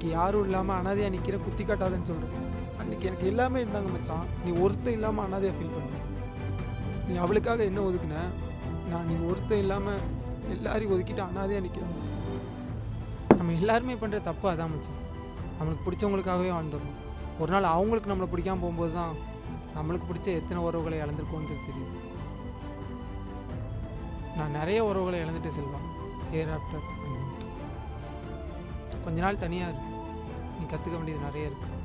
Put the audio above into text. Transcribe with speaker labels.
Speaker 1: அன்னைக்கு யாரும் இல்லாமல் அனாதையாக நிற்கிற குத்தி காட்டாதன்னு சொல்கிறேன் அன்னைக்கு எனக்கு எல்லாமே இருந்தாங்க மச்சான். நீ ஒருத்தன் இல்லாமல் அனாதையாக ஃபீல் பண்ண. நீ அவளுக்காக என்ன ஒதுக்குன? நான் நீ ஒருத்தன் இல்லாமல் எல்லாரையும் ஒதுக்கிட்டு அனாதையாக நிற்கிறேன் மச்சான். நம்ம எல்லாருமே பண்ணுற தப்பு அதான் மச்சான். நம்மளுக்கு பிடிச்சவங்களுக்காகவே வாழ்ந்துடணும். ஒரு நாள் அவங்களுக்கு நம்மளை பிடிக்காம போகும்போது தான் நம்மளுக்கு பிடிச்ச எத்தனை உறவுகளை இழந்திருக்கோன்னு தெரியுது. நான் நிறைய உறவுகளை இழந்துட்டு செல்வேன் ஏர் ஆஃப்டர் கொஞ்ச நாள் தனியாக இருக்கும் நீ கற்றுக்க வேண்டியது நிறைய இருக்குது